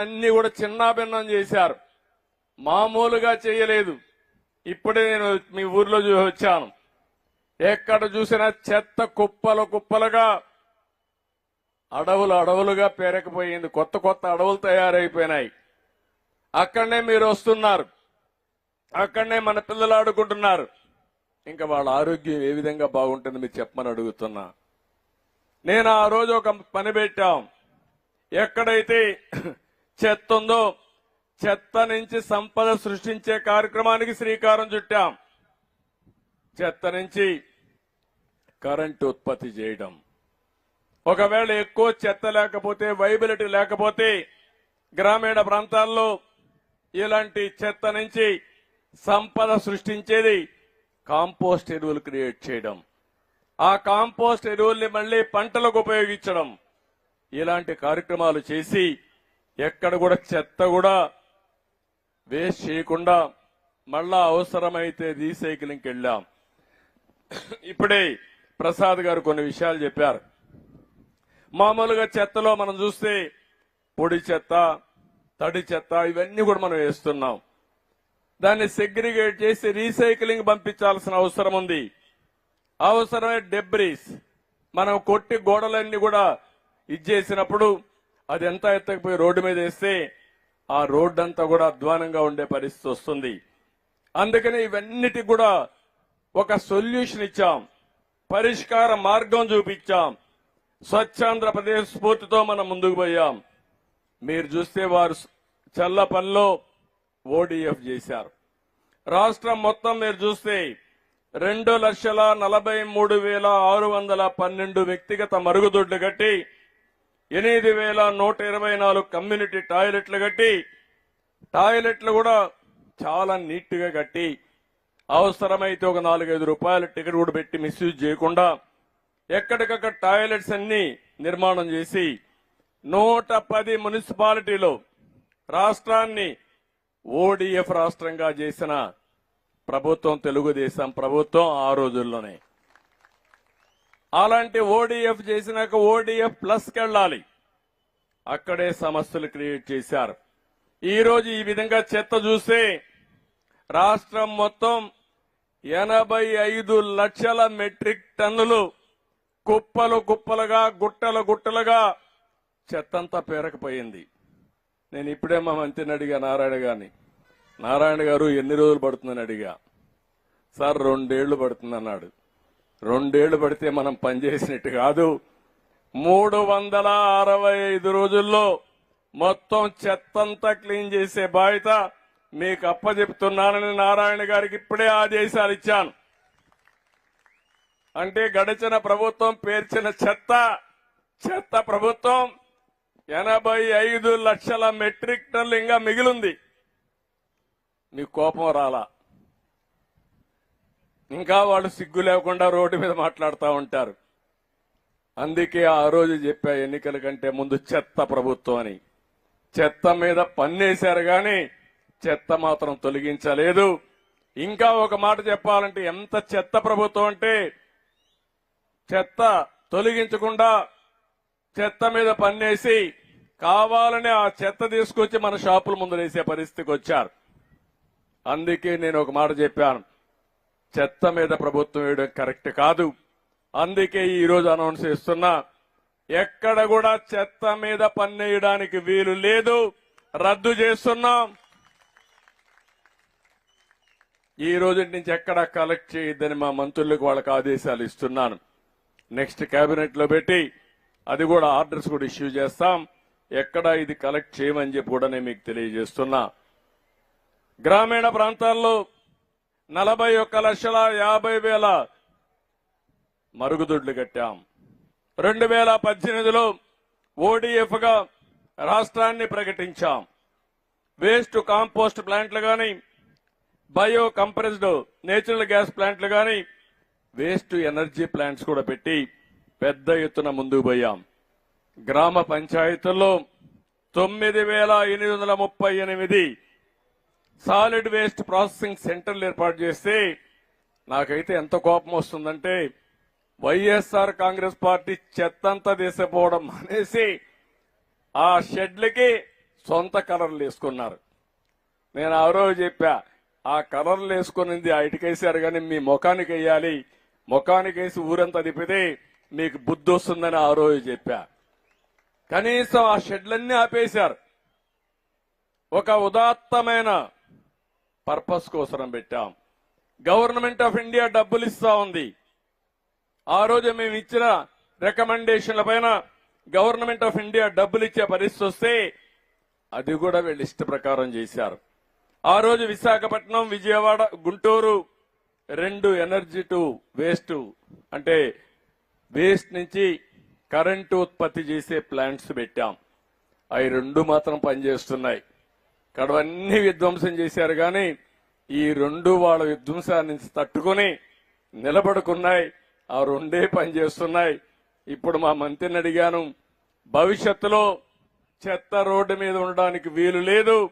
అన్ని కూడా చిన్నాభిన్నం చేశారు. మామూలుగా చేయలేదు. ఇప్పుడే నేను మీ ఊర్లో చూసి వచ్చాను. ఎక్కడ చూసినా చెత్త కుప్పలు కుప్పలుగా అడవులు అడవులుగా పేరకపోయింది. కొత్త కొత్త అడవులు తయారైపోయినాయి. అక్కడనే మీరు వస్తున్నారు. అక్కడనే మన పిల్లలు ఆడుకుంటున్నారు. ఇంకా వాళ్ళ ఆరోగ్యం ఏ విధంగా బాగుంటుంది మీరు చెప్పమని అడుగుతున్నా. నేను ఆ రోజు ఒక పని పెట్టాం. ఎక్కడైతే చెత్త ఉందో చెత్త నుంచి సంపద సృష్టించే కార్యక్రమానికి శ్రీకారం చుట్టాం. చెత్త నుంచి కరెంటు ఉత్పత్తి చేయడం. ఒకవేళ ఎక్కువ చెత్త లేకపోతే వైబిలిటీ లేకపోతే గ్రామీణ ప్రాంతాల్లో ఇలాంటి చెత్త నుంచి సంపద సృష్టించేది కాంపోస్ట్ ఎరువులు క్రియేట్ చేయడం. ఆ కాంపోస్ట్ ఎరువుల్ని మళ్ళీ పంటలకు ఉపయోగించడం. ఇలాంటి కార్యక్రమాలు చేసి ఎక్కడ కూడా చెత్త కూడా వేస్ట్ చేయకుండా మళ్ళా అవసరమైతే రీసైక్లింగ్కి వెళ్ళాం. ఇప్పుడే ప్రసాద్ గారు కొన్ని విషయాలు చెప్పారు. మామూలుగా చెత్తలో మనం చూస్తే పొడి చెత్త తడి చెత్త ఇవన్నీ కూడా మనం వేస్తున్నాం. దాన్ని సెగ్రిగేట్ చేసి రీసైక్లింగ్ పంపించాల్సిన అవసరం ఉంది. అవసరమే డెబ్రీస్ మనం కొట్టి గోడలన్నీ కూడా ఇచ్చేసినప్పుడు అది ఎంత ఎత్తకపోయి రోడ్డు మీద వేస్తే ఆ రోడ్డు అంతా కూడా అధ్వానంగా ఉండే పరిస్థితి వస్తుంది. అందుకని ఇవన్నిటికి కూడా ఒక సొల్యూషన్ ఇచ్చాం. పరిష్కార మార్గం చూపించాం. స్వచ్ఛాంధ్రప్రదేశ్ స్ఫూర్తితో మనం ముందుకు పోయాం. మీరు చూస్తే వారు చల్లపల్లిలో ఓడిఎఫ్ చేశారు. రాష్ట్రం మొత్తం మీరు చూస్తే రెండు లక్షల నలభై మూడు వేల ఆరు వందల పన్నెండు వ్యక్తిగత మరుగుదొడ్లు కట్టి ఎనిమిది వేల నూట ఇరవై నాలుగు కమ్యూనిటీ టాయిలెట్లు కట్టి టాయిలెట్లు కూడా చాలా నీట్గా కట్టి అవసరమైతే ఒక నాలుగైదు రూపాయల టికెట్ కూడా పెట్టి మిస్యూజ్ చేయకుండా ఎక్కడికక్కడ టాయిలెట్స్ అన్ని నిర్మాణం చేసి నూట పది మున్సిపాలిటీలో రాష్ట్రాన్ని ఓడిఎఫ్ రాష్ట్రంగా చేసిన ప్రభుత్వం తెలుగుదేశం ప్రభుత్వం ఆ రోజుల్లోనే. అలాంటి ఓడిఎఫ్ చేసినాక ఓడిఎఫ్ ప్లస్ కెళ్ళాలి అక్కడే సమస్యలు క్రియేట్ చేశారు. ఈరోజు ఈ విధంగా చెత్త చూస్తే రాష్ట్రం మొత్తం ఎనభై ఐదు లక్షల మెట్రిక్ టన్నులు కుప్పలు కుప్పలుగా గుట్టలు గుట్టలుగా చెత్తంతా పేరకపోయింది. నేను ఇప్పుడే మా మంత్రిని అడిగా నారాయణ గారిని. నారాయణ గారు ఎన్ని రోజులు పడుతుందని అడిగా. సార్ రెండేళ్ళు పడుతుంది అన్నాడు రెండేళ్ళు పడితే మనం పనిచేసినట్టు కాదు. మూడు వందల అరవై ఐదు రోజుల్లో మొత్తం చెత్తంతా క్లీన్ చేసే బాధ్యత మీకు అప్పచెప్తున్నానని నారాయణ గారికి ఇప్పుడే ఆదేశాలు ఇచ్చాను. అంటే గడిచిన ప్రభుత్వం పేర్చిన చెత్త చెత్త ప్రభుత్వం ఎనభై ఐదు లక్షల మెట్రిక్ టన్లు ఇంకా మిగిలింది. మీకు కోపం రాలా? ఇంకా వాళ్ళు సిగ్గు లేకుండా రోడ్డు మీద మాట్లాడుతూ ఉంటారు. అందుకే ఆ రోజు చెప్పా ఎన్నికల కంటే ముందు చెత్త ప్రభుత్వం అని. చెత్త మీద పన్నేశారు కానీ చెత్త మాత్రం తొలగించలేదు. ఇంకా ఒక మాట చెప్పాలంటే ఎంత చెత్త ప్రభుత్వం అంటే చెత్త తొలగించకుండా చెత్త మీద పన్నేసి కావాలని ఆ చెత్త తీసుకొచ్చి మన షాపుల ముందు వేసే పరిస్థితికి వచ్చారు. అందుకే నేను ఒక మాట చెప్పాను. చెత్త మీద ప్రభుత్వం వేయడం కరెక్ట్ కాదు. అందుకే ఈరోజు అనౌన్స్ చేస్తున్నా ఎక్కడ కూడా చెత్త మీద పన్నేయడానికి వీలు లేదు. రద్దు చేస్తున్నాం. ఈ రోజు నుంచి ఎక్కడ కలెక్ట్ చేయొద్దని మా మంత్రులకు వాళ్ళకి ఆదేశాలు ఇస్తున్నాను. నెక్స్ట్ కేబినెట్లో పెట్టి అది కూడా ఆర్డర్స్ కూడా ఇష్యూ చేస్తాం. ఎక్కడ ఇది కలెక్ట్ చేయమని చెప్పి కూడా నేను మీకు తెలియజేస్తున్నా. గ్రామీణ ప్రాంతాల్లో నలభై ఒక్క లక్షల యాభై వేల మరుగుదొడ్లు కట్టాం. రెండు వేల పద్దెనిమిదిలో ఓడిఎఫ్గా రాష్ట్రాన్ని ప్రకటించాం. వేస్ట్ కాంపోస్ట్ ప్లాంట్లు కానీ బయో కంప్రెస్డ్ నేచురల్ గ్యాస్ ప్లాంట్లు కానీ వేస్ట్ ఎనర్జీ ప్లాంట్స్ కూడా పెట్టి పెద్ద ఎత్తున ముందుకు పోయాం. గ్రామ పంచాయతీల్లో తొమ్మిది వేల ఎనిమిది వందల ముప్పై ఎనిమిది సాలిడ్ వేస్ట్ ప్రాసెసింగ్ సెంటర్లు ఏర్పాటు చేస్తే నాకైతే ఎంత కోపం వస్తుందంటే వైఎస్ఆర్ కాంగ్రెస్ పార్టీ చెత్తంతా తీసిపోవడం అనేసి ఆ షెడ్లకి సొంత కలర్లు వేసుకున్నారు. నేను ఆ రోజు చెప్పా ఆ కలర్లు వేసుకునింది ఆ ఇటుకేసారు కానీ మీ ముఖానికి వేయాలి ముఖానికి వేసి ఊరంతా తిప్పితే మీకు బుద్ధి వస్తుందని ఆ రోజు చెప్పా. కనీసం ఆ షెడ్లన్నీ ఆపేశారు. ఒక ఉదాత్తమైన పర్పస్ కోసం పెట్టాం. గవర్నమెంట్ ఆఫ్ ఇండియా డబ్బులు ఇస్తా ఉంది. ఆ రోజు మేము ఇచ్చిన రికమెండేషన్ల పైన గవర్నమెంట్ ఆఫ్ ఇండియా డబ్బులు ఇచ్చే పరిస్థితి వస్తే అది కూడా వీళ్ళు ఇష్ట ప్రకారం చేశారు. ఆ రోజు విశాఖపట్నం విజయవాడ గుంటూరు రెండు ఎనర్జీ టు వేస్ట్ అంటే వేస్ట్ నుంచి కరెంటు ఉత్పత్తి చేసే ప్లాంట్స్ పెట్టాం. అవి రెండు మాత్రం పనిచేస్తున్నాయి. కడవన్నీ విధ్వంసం చేశారు కానీ ఈ రెండు వాళ్ళ విధ్వంసాన్ని తట్టుకొని నిలబడుకున్నాయి. ఆ రెండే పని చేస్తున్నాయి. ఇప్పుడు మా మంత్రిని అడిగాను భవిష్యత్తులో చెత్త రోడ్డు మీద ఉండడానికి వీలు లేదు.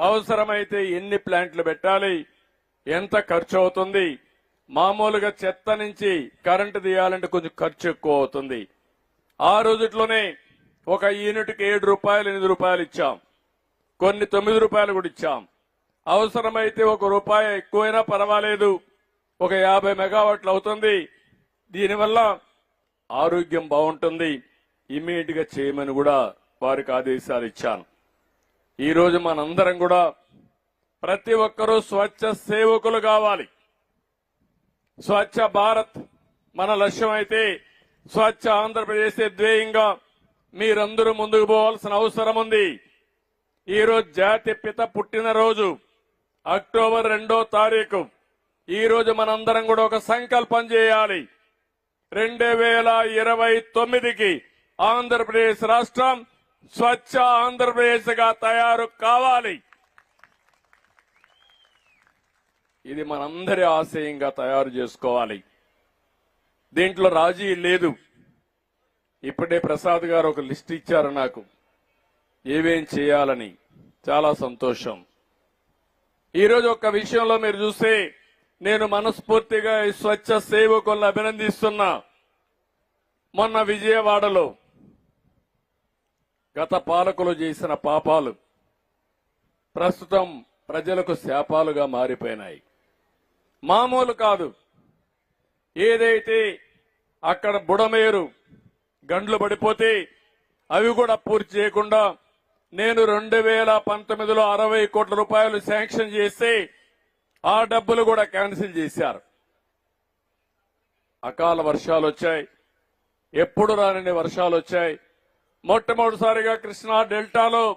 అవసరమైతే ఎన్ని ప్లాంట్లు పెట్టాలి? ఎంత ఖర్చు అవుతుంది? మామూలుగా చెత్త నుంచి కరెంటు తీయాలంటే కొంచెం ఖర్చు ఎక్కువ అవుతుంది. ఆ రోజుట్లోనే ఒక యూనిట్కి ఏడు రూపాయలు ఎనిమిది రూపాయలు ఇచ్చాం. కొన్ని తొమ్మిది రూపాయలు కూడా ఇచ్చాం. అవసరమైతే ఒక రూపాయి ఎక్కువైనా పర్వాలేదు. ఒక యాభై మెగావాట్లు అవుతుంది. దీనివల్ల ఆరోగ్యం బాగుంటుంది. ఇమీడియట్గా చేయమని కూడా వారికి ఆదేశాలు ఇచ్చాను. ఈరోజు మనందరం కూడా ప్రతి ఒక్కరూ స్వచ్ఛ సేవకులు కావాలి. స్వచ్ఛ భారత్ మన లక్ష్యం అయితే స్వచ్ఛ ఆంధ్రప్రదేశ్ ధ్యేయంగా మీరందరూ ముందుకు పోవాల్సిన అవసరం ఉంది. ఈరోజు జాతి పిత పుట్టినరోజు అక్టోబర్ రెండో తారీఖు. ఈరోజు మనందరం కూడా ఒక సంకల్పం చేయాలి. రెండు వేల ఇరవై తొమ్మిదికి ఆంధ్రప్రదేశ్ రాష్ట్రం స్వచ్ఛ ఆంధ్రప్రదేశ్గా తయారు కావాలి. ఇది మనందరి ఆశయంగా తయారు చేసుకోవాలి. దీంట్లో రాజీ లేదు. ఇప్పుడే ప్రసాద్ గారు ఒక లిస్ట్ ఇచ్చారు నాకు. ఏమేం చేయాలని చాలా సంతోషం. ఈరోజు ఒక విషయంలో మీరు చూస్తే నేను మనస్ఫూర్తిగా ఈ స్వచ్ఛ సేవకులను అభినందిస్తున్నా. మొన్న విజయవాడలో గత పాలకులు చేసిన పాపాలు ప్రస్తుతం ప్రజలకు శాపాలుగా మారిపోయినాయి. మామూలు కాదు. ఏదైతే అక్కడ బుడమేరు గండ్లు పడిపోతే అవి కూడా పూర్తి చేయకుండా నేను రెండు వేల పంతొమ్మిదిలో అరవై కోట్ల రూపాయలు శాంక్షన్ చేసి ఆ డబ్బులు కూడా క్యాన్సిల్ చేశారు. అకాల వర్షాలు వచ్చాయి. ఎప్పుడు రాని వర్షాలు వచ్చాయి. మొట్టమొదటిసారిగా కృష్ణా డెల్టాలో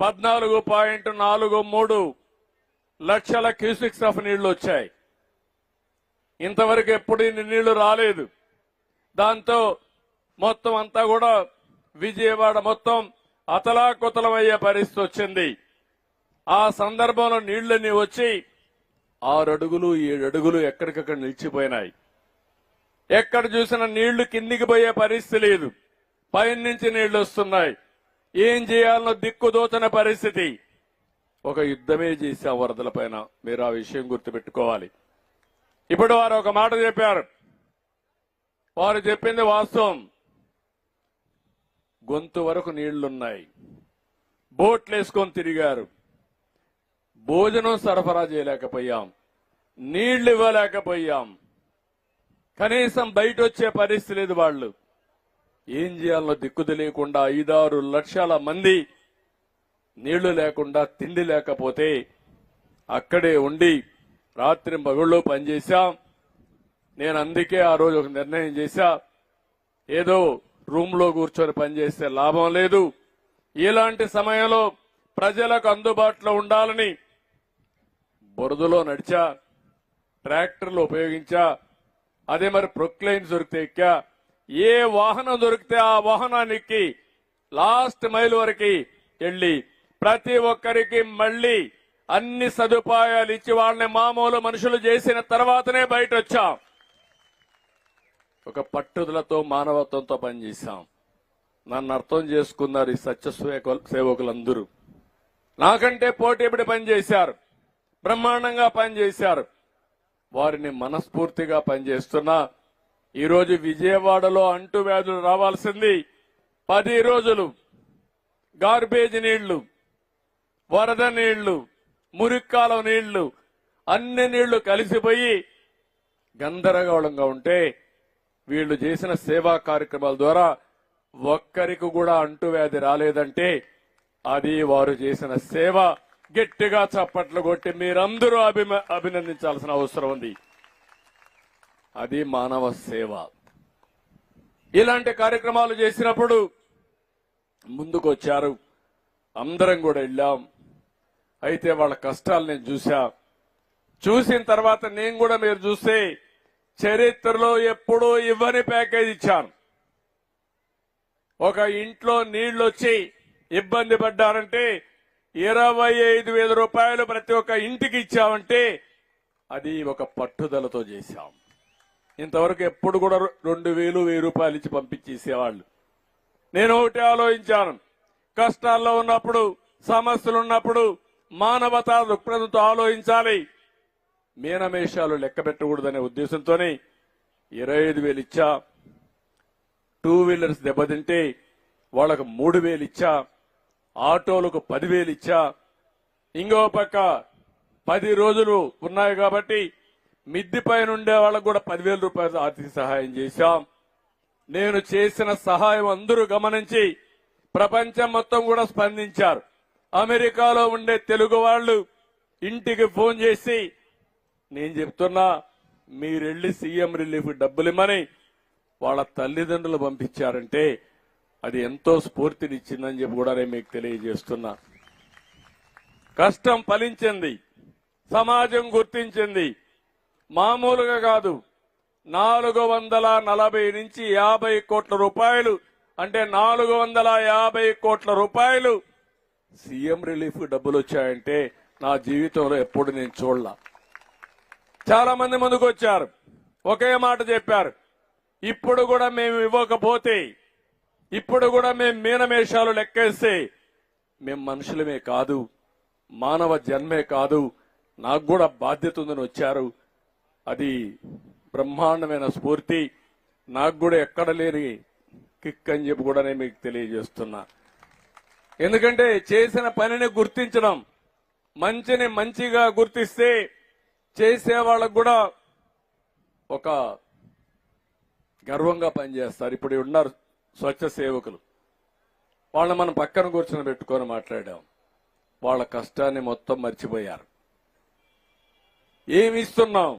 పద్నాలుగు పాయింట్ నాలుగు మూడు లక్షల క్యూసిక్స్ ఆఫ్ నీళ్ళు వచ్చాయి. ఇంతవరకు ఎప్పుడు ఇన్ని నీళ్ళు రాలేదు. దాంతో మొత్తం అంతా కూడా విజయవాడ మొత్తం అతలాకుతలమయ్యే పరిస్థితి వచ్చింది. ఆ సందర్భంలో నీళ్ళన్నీ వచ్చి ఆరు అడుగులు అడుగులు ఎక్కడికక్కడ నిలిచిపోయినాయి. ఎక్కడ చూసినా నీళ్ళు కిందికి పోయే పరిస్థితి లేదు. పైనుంచి నీళ్ళు వస్తున్నాయి. ఏం చేయాలనో దిక్కుదోచన పరిస్థితి. ఒక యుద్ధమే చేసే వరదల పైన మీరు ఆ విషయం గుర్తుపెట్టుకోవాలి. ఇప్పుడు వారు ఒక మాట చెప్పారు. వారు చెప్పింది వాస్తవం. గొంతు వరకు నీళ్ళున్నాయి. బోట్లు వేసుకొని తిరిగారు. భోజనం సరఫరా చేయలేకపోయాం. నీళ్ళు ఇవ్వలేకపోయాం కనీసం బయట వచ్చే పరిస్థితి లేదు వాళ్ళు. ఏం చేయాలో దిక్కు తెలియకుండా ఐదారు లక్షల మంది నీళ్ళు లేకుండా తిండి లేకపోతే అక్కడే ఉండి రాత్రి మగుళ్ళు పనిచేశాం. నేను అందుకే ఆ రోజు ఒక నిర్ణయం చేశా. ఏదో రూమ్లో కూర్చొని పనిచేస్తే లాభం లేదు. ఇలాంటి సమయంలో ప్రజలకు అందుబాటులో ఉండాలని బురదలో నడిచా ట్రాక్టర్లు ఉపయోగించా అదే మరి ప్రొక్లైన్ దొరికితే ఎక్కా ఏ వాహనం దొరికితే ఆ వాహనానికి లాస్ట్ మైల్ వరకు వెళ్ళి ప్రతి ఒక్కరికి మళ్ళీ అన్ని సదుపాయాలు ఇచ్చి వాళ్ళని మామూలు మనుషులు చేసిన తర్వాతనే బయట వచ్చాం ఒక పట్టుదలతో మానవత్వంతో పనిచేశాం. నన్ను అర్థం చేసుకున్నారు ఈ సత్య సేవకులందరూ. నాకంటే పోటీపడి పనిచేశారు. బ్రహ్మాండంగా పనిచేశారు. వారిని మనస్ఫూర్తిగా పనిచేస్తున్నా. ఈరోజు విజయవాడలో అంటువ్యాధులు రావాల్సింది పది రోజులు. గార్బేజ్ నీళ్ళు వరద నీళ్ళు మురిక్కాలం నీళ్ళు అన్ని నీళ్ళు కలిసిపోయి గందరగోళంగా ఉంటే వీళ్ళు చేసిన సేవా కార్యక్రమాల ద్వారా ఒక్కరికి కూడా అంటువ్యాధి రాలేదంటే అది వారు చేసిన సేవ గట్టిగా చప్పట్లు కొట్టి మీరందరూ అభిమ అభినందించాల్సిన అవసరం ఉంది. అది మానవ సేవ. ఇలాంటి కార్యక్రమాలు చేసినప్పుడు ముందుకు వచ్చారు అందరం కూడా వెళ్ళాం. అయితే వాళ్ళ కష్టాలు నేను చూసా చూసిన తర్వాత నేను కూడా మీరు చూస్తే చరిత్రలో ఎప్పుడూ ఇవ్వని ప్యాకేజ్ ఇచ్చాను. ఒక ఇంట్లో నీళ్ళు వచ్చి ఇబ్బంది పడ్డారంటే ఇరవై ఐదు వేల రూపాయలు ప్రతి ఒక్క ఇంటికి ఇచ్చామంటే అది ఒక పట్టుదలతో చేశాం. ఇంతవరకు ఎప్పుడు కూడా రెండు వేలు వెయ్యి రూపాయలు ఇచ్చి పంపించేసేవాళ్ళు. నేను ఒకటి ఆలోచించాను. కష్టాల్లో ఉన్నప్పుడు సమస్యలు ఉన్నప్పుడు మానవతా దృక్పథంతో ఆలోచించాలి. మీనమేషాలు లెక్క పెట్టకూడదనే ఉద్దేశంతోనే ఇరవై ఐదు వేలు ఇచ్చా టూ వీలర్స్ దెబ్బతింటే వాళ్ళకు మూడు వేలు ఇచ్చా ఆటోలకు పదివేలు ఇచ్చా ఇంకో పక్క పది రోజులు ఉన్నాయి కాబట్టి మిద్ది పైన ఉండే వాళ్ళకు కూడా పదివేల రూపాయలు ఆర్థిక సహాయం చేశాం. నేను చేసిన సహాయం అందరూ గమనించి ప్రపంచం మొత్తం కూడా స్పందించారు. అమెరికాలో ఉండే తెలుగు వాళ్ళు ఇంటికి ఫోన్ చేసి నేను చెప్తున్నా మీరెళ్ళి సీఎం రిలీఫ్ డబ్బులు ఇమ్మని వాళ్ళ తల్లిదండ్రులు పంపించారంటే అది ఎంతో స్ఫూర్తినిచ్చిందని చెప్పి కూడా నేను మీకు తెలియజేస్తున్నా. కష్టం ఫలించింది సమాజం గుర్తించింది. మామూలుగా కాదు నాలుగు వందల నలభై నుంచి యాభై కోట్ల రూపాయలు అంటే నాలుగు వందల యాభై కోట్ల రూపాయలు సీఎం రిలీఫ్ డబ్బులు వచ్చాయంటే నా జీవితంలో ఎప్పుడు నేను చూడలా. చాలా మంది ముందుకు వచ్చారు. ఒకే మాట చెప్పారు. ఇప్పుడు కూడా మేము ఇవ్వకపోతే ఇప్పుడు కూడా మేము మీనమేషాలు లెక్కేస్తే మేము మనుషులమే కాదు మానవ జన్మే కాదు నాకు కూడా బాధ్యత ఉందని వచ్చారు. అది బ్రహ్మాండమైన స్ఫూర్తి. నాకు కూడా ఎక్కడ లేని కిక్ అని చెప్పి కూడా నేను మీకు తెలియజేస్తున్నా. ఎందుకంటే చేసిన పనిని గుర్తించడం మంచిని మంచిగా గుర్తిస్తే చేసే వాళ్ళకు కూడా ఒక గర్వంగా పనిచేస్తారు. ఇప్పుడు ఉన్నారు స్వచ్ఛ సేవకులు. వాళ్ళని మనం పక్కన కూర్చొని పెట్టుకొని మాట్లాడాం. వాళ్ళ కష్టాన్ని మొత్తం మర్చిపోయారు. ఏమి ఇస్తున్నాం?